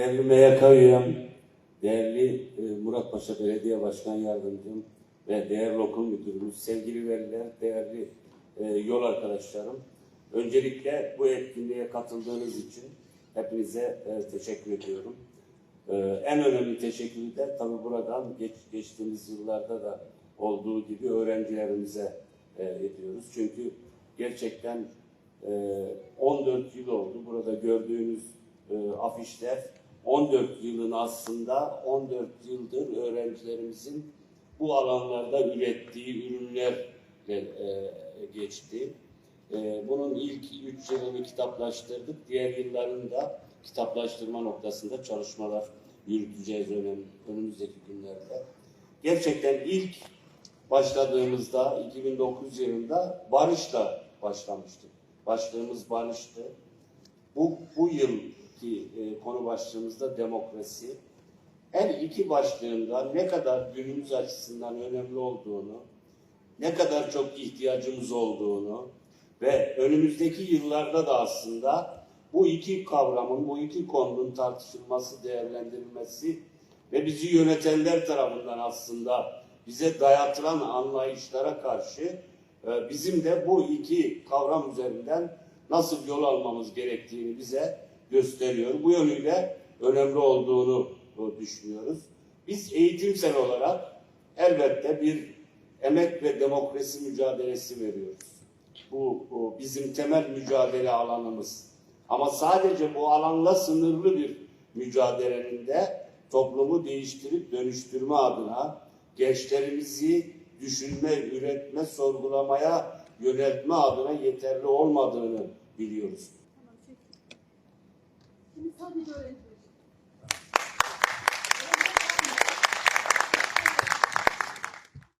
değerli MYK üyem, değerli e, Muratpaşa Belediye Başkan Yardımcım ve değerli okul müdürümüz, sevgili veliler, değerli e, yol arkadaşlarım. Öncelikle bu etkinliğe katıldığınız için hepinize e, teşekkür ediyorum. En önemli teşekkürü de tabii buradan geç, geçtiğimiz yıllarda da olduğu gibi öğrencilerimize ediyoruz. Çünkü gerçekten e, 14 yıl oldu. Burada gördüğünüz afişler 14 yılın aslında 14 yıldır öğrencilerimizin bu alanlarda ürettiği ürünlerle e, geçti. E, bunun ilk 3 yılını kitaplaştırdık. Diğer yıllarını da kitaplaştırma noktasında çalışmalar yürüteceğiz önem, önümüzdeki günlerde. Gerçekten ilk başladığımızda 2009 yılında barışla başlamıştık. Başlığımız barıştı. Bu, bu yılki e, konu başlığımızda demokrasi. Her iki başlığında ne kadar günümüz açısından önemli olduğunu, ne kadar çok ihtiyacımız olduğunu ve önümüzdeki yıllarda da aslında bu iki kavramın, bu iki konunun tartışılması, değerlendirilmesi ve bizi yönetenler tarafından aslında bize dayatılan anlayışlara karşı e, bizim de bu iki kavram üzerinden nasıl yol almamız gerektiğini bize gösteriyor. Bu yönüyle önemli olduğunu düşünüyoruz. Biz eğitimsel olarak elbette bir emek ve demokrasi mücadelesi veriyoruz. Bu, bu bizim temel mücadele alanımız. Ama sadece bu alanla sınırlı bir mücadelenin de toplumu değiştirip dönüştürme adına gençlerimizi düşünme, üretme, sorgulamaya yöneltme adına yeterli olmadığını biliyoruz. ভিতরে